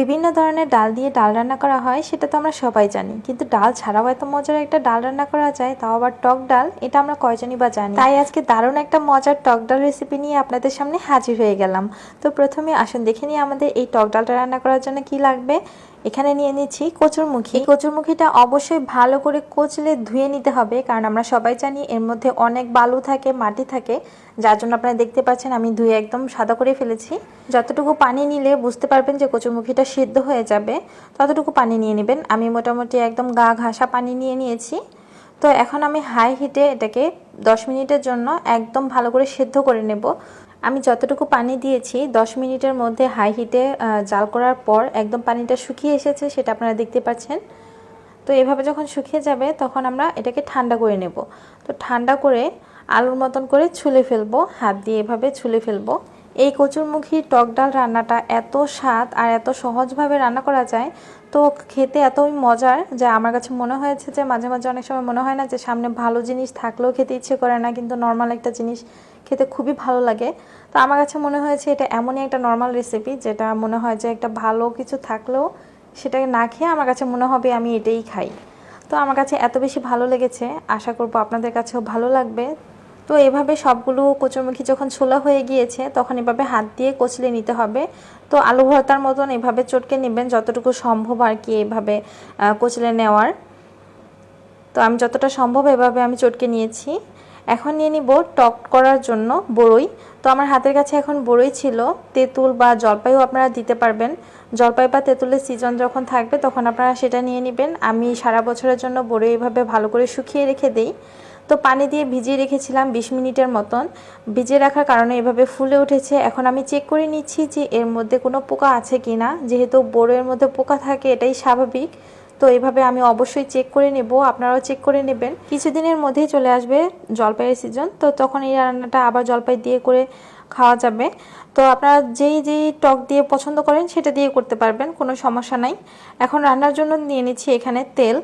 বিভিন্ন ধরনের ডাল দিয়ে ডাল রান্না করা হয়, সেটা তো আমরা সবাই জানি। কিন্তু ডাল ছাড়াও এত মজার একটা ডাল রান্না করা যায়, তাও আবার টক ডাল, এটা আমরা কয়জনই বা জানি। তাই আজকে দারুণ একটা মজার টক ডাল রেসিপি নিয়ে আপনাদের সামনে হাজির হয়ে গেলাম। তো প্রথমে আসুন দেখে নিই আমাদের এই টক ডালটা রান্না করার জন্য কি লাগবে। এখানে নিয়ে নিচ্ছি কচুরমুখী। কচুরমুখীটা অবশ্যই ভালো করে কচলে ধুয়ে নিতে হবে, কারণ আমরা সবাই জানি এর মধ্যে অনেক বালু থাকে, মাটি থাকে। যার জন্য আপনারা দেখতে পাচ্ছেন আমি ধুয়ে একদম সাদা করে ফেলেছি। যতটুকু পানি নিলে বুঝতে পারবেন যে কচুরমুখীটা সিদ্ধ হয়ে যাবে, ততটুকু পানি নিয়ে নেবেন। আমি মোটামুটি একদম গা ঘাসা পানি নিয়ে নিয়েছি। তো এখন আমি হাই হিটে এটাকে 10 মিনিটের জন্য একদম ভালো করে সেদ্ধ করে নেব। আমি যতটুকু পানি দিয়েছি 10 মিনিটের মধ্যে হাই হিটে জাল করার পর একদম পানিটা শুকিয়ে এসেছে সেটা আপনারা দেখতে পাচ্ছেন। তো এভাবে যখন শুকিয়ে যাবে তখন আমরা এটাকে ঠান্ডা করে নেব। তো ঠান্ডা করে আলুর মতন করে ছুলে ফেলব, হাত দিয়ে এভাবে ছুলে ফেলব। এই কচুরমুখী টক ডাল রান্নাটা এত স্বাদ আর এত সহজভাবে রান্না করা যায়, তো খেতে এতই মজার যে আমার কাছে মনে হয়েছে যে মাঝে মাঝে অনেক সময় মনে হয় না যে সামনে ভালো জিনিস থাকলেও খেতে ইচ্ছে করে না, কিন্তু নর্মাল একটা জিনিস খেতে খুবই ভালো লাগে। তো আমার কাছে মনে হয়েছে এটা এমনই একটা নর্মাল রেসিপি যেটা মনে হয় যে একটা ভালো কিছু থাকলেও সেটাকে না খেয়ে আমার কাছে মনে হবে আমি এটাই খাই। তো আমার কাছে এত বেশি ভালো লেগেছে, আশা করব আপনাদের কাছেও ভালো লাগবে। তো এভাবে সবগুলো কচুরমুখী যখন ছোলা হয়ে গিয়েছে, তখন এভাবে হাত দিয়ে কচলে নিতে হবে। তো আলু ভর্তার মতন এভাবে চটকে নেবেন যতটুকু সম্ভব আর কি এভাবে কচলে নেওয়ার। তো আমি যতটা সম্ভব এভাবে আমি চটকে নিয়েছি। এখন নিয়ে নিব টক করার জন্য বড়ই। তো আমার হাতের কাছে এখন বড়ই ছিল। তেঁতুল বা জলপাইও আপনারা দিতে পারবেন। জলপাই বা তেঁতুলের সিজন যখন থাকবে, তখন আপনারা সেটা নিয়ে নেবেন। আমি সারা বছরের জন্য বড়ই এভাবে ভালো করে শুকিয়ে রেখে দিই। তো পানি দিয়ে ভিজিয়ে রেখেছিলাম বিশ মিনিটের মতন। ভিজিয়ে রাখার কারণে এভাবে ফুলে উঠেছে। এখন আমি চেক করে নিচ্ছি যে এর মধ্যে কোনো পোকা আছে কি না যেহেতু বড়োয়ের মধ্যে পোকা থাকে, এটাই স্বাভাবিক। তো এভাবে আমি অবশ্যই চেক করে নেব। আপনারাও চেক করে নেবেন। কিছুদিনের মধ্যেই চলে আসবে জলপাইয়ের সিজন তো তখন এই রান্নাটা আবার জলপাই দিয়ে করে খাওয়া যাবে। তো আপনারা যেই যেই টক দিয়ে পছন্দ করেন, সেটা দিয়ে করতে পারবেন। কোনো সমস্যা নাই। এখন রান্নার জন্য নিয়ে নিচ্ছি এখানে তেল।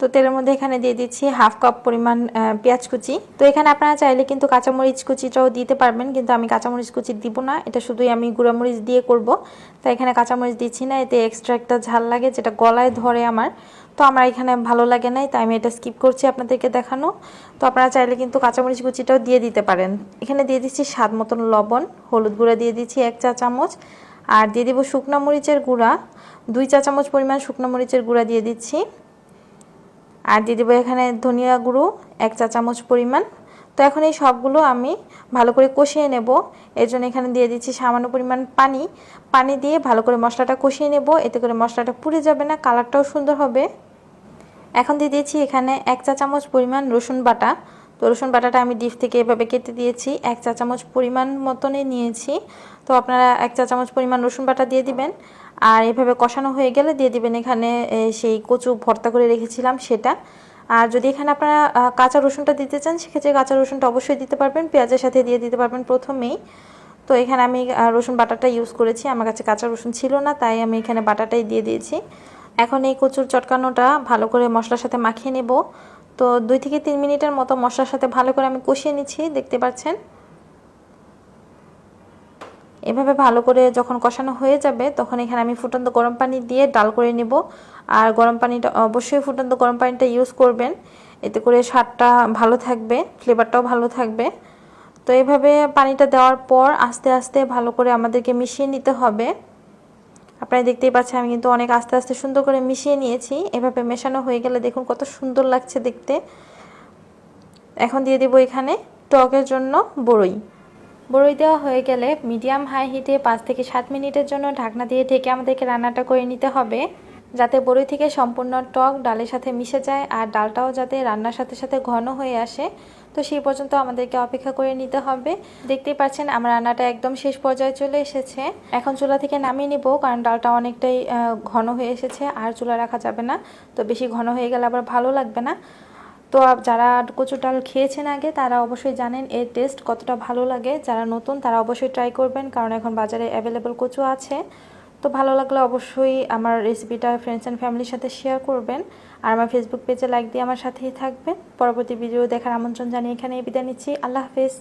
তো তেলের মধ্যে এখানে দিয়ে দিচ্ছি হাফ কাপ পরিমাণ পেঁয়াজ কুচি। তো এখানে আপনারা চাইলে কিন্তু কাঁচামরিচ কুচিটাও দিতে পারবেন, কিন্তু আমি কাঁচামরিচ কুচি দিব না। এটা শুধুই আমি গুঁড়ামরিচ দিয়ে করব। তাই এখানে কাঁচামরিচ দিচ্ছি না, এতে এক্সট্রা একটা ঝাল লাগে যেটা গলায় ধরে আমার। তো আমার এখানে ভালো লাগে নাই, তাই আমি এটা স্কিপ করছি আপনাদেরকে দেখানো। তো আপনারা চাইলে কিন্তু কাঁচামরিচ কুচিটাও দিয়ে দিতে পারেন। এখানে দিয়ে দিচ্ছি স্বাদ মতন লবণ, হলুদ গুঁড়া দিয়ে দিচ্ছি এক চা চামচ। আর দিয়ে দিব শুকনো মরিচের গুঁড়া, দুই চা চামচ পরিমাণ শুকনো মরিচের গুঁড়া দিয়ে দিচ্ছি। আর দিয়ে দেবো এখানে ধনিয়া গুঁড়ো, এক চা চামচ পরিমাণ। তো এখন এই সবগুলো আমি ভালো করে কষিয়ে নেব। এর জন্য এখানে দিয়ে দিচ্ছি সামান্য পরিমাণ পানি। পানি দিয়ে ভালো করে মশলাটা কষিয়ে নেব। এতে করে মশলাটা পুড়ে যাবে না, কালারটাও সুন্দর হবে। এখন দিয়ে দিয়েছি এখানে এক চা চামচ পরিমাণ রসুন বাটা। তো রসুন বাটাটা আমি ডিপ থেকে এভাবে কেটে দিয়েছি। এক চা চামচ পরিমাণ মতনই নিয়েছি। তো আপনারা এক চা চামচ পরিমাণ রসুন বাটা দিয়ে দিবেন। আর এভাবে কষানো হয়ে গেলে দিয়ে দিবেন এখানে সেই কচু ভর্তা করে রেখেছিলাম সেটা। আর যদি এখানে আপনারা কাঁচা রসুনটা দিতে চান, সেক্ষেত্রে কাঁচা রসুনটা অবশ্যই দিতে পারবেন। পেঁয়াজের সাথে দিয়ে দিতে পারবেন প্রথমেই। তো এখানে আমি রসুন বাটাটা ইউজ করেছি। আমার কাছে কাঁচা রসুন ছিল না, তাই আমি এখানে বাটাটাই দিয়ে দিয়েছি। এখন এই কচুর চটকানোটা ভালো করে মশলার সাথে মাখিয়ে নেব। তো দুই থেকে তিন মিনিটের মতো মশলার সাথে ভালো করে আমি কষিয়ে নিচ্ছি, দেখতে পাচ্ছেন? এভাবে ভালো করে যখন কষানো হয়ে যাবে, তখন এখানে আমি ফুটন্ত গরম পানি দিয়ে ডাল করে নেব। আর গরম পানিটা অবশ্যই ফুটন্ত গরম পানিটা ইউজ করবেন। এতে করে স্বাদটা ভালো থাকবে ফ্লেভারটাও ভালো থাকবে। তো এভাবে পানিটা দেওয়ার পর আস্তে আস্তে ভালো করে আমাদেরকে মিশিয়ে নিতে হবে। আপনারা দেখতেই পাচ্ছেন, আমি কিন্তু অনেক আস্তে আস্তে সুন্দর করে মিশিয়ে নিয়েছি। এভাবে মেশানো হয়ে গেলে দেখুন কত সুন্দর লাগছে দেখতে। এখন দিয়ে দেবো এখানে টকের জন্য বড়ই বড়ই দেওয়া হয়ে গেলে মিডিয়াম হাই হিটে পাঁচ থেকে সাত মিনিটের জন্য ঢাকনা দিয়ে ঢেকে আমাদেরকে রান্নাটা করে নিতে হবে, যাতে বড়ই থেকে সম্পূর্ণ টক ডালের সাথে মিশে যায় আর ডালটাও যাতে রান্নার সাথে সাথে ঘন হয়ে আসে। তো সেই পর্যন্ত আমাদেরকে অপেক্ষা করে নিতে হবে। দেখতেই পাচ্ছেন, আমার রান্নাটা একদম শেষ পর্যায়ে চলে এসেছে। এখন চুলা থেকে নামিয়ে নিব, কারণ ডালটা অনেকটাই ঘন হয়ে এসেছে, আর চুলা রাখা যাবে না। তো বেশি ঘন হয়ে গেলে আবার ভালো লাগবে না। তো যারা কচুর ডাল খেয়েছেন আগে, তারা অবশ্যই জানেন এর টেস্ট কতটা ভালো লাগে। যারা নতুন, তারা অবশ্যই ট্রাই করবেন, কারণ এখন বাজারে অ্যাভেলেবল কচু আছে। তো ভালো লাগলে অবশ্যই আমার রেসিপিটা ফ্রেন্ডস অ্যান্ড ফ্যামিলির সাথে শেয়ার করবেন। আর আমার ফেসবুক পেজে লাইক দিয়ে আমার সাথেই থাকবেন। পরবর্তী ভিডিও দেখার আমন্ত্রণ জানিয়ে এখানে বিদায় নিচ্ছি। আল্লাহ হাফেজ।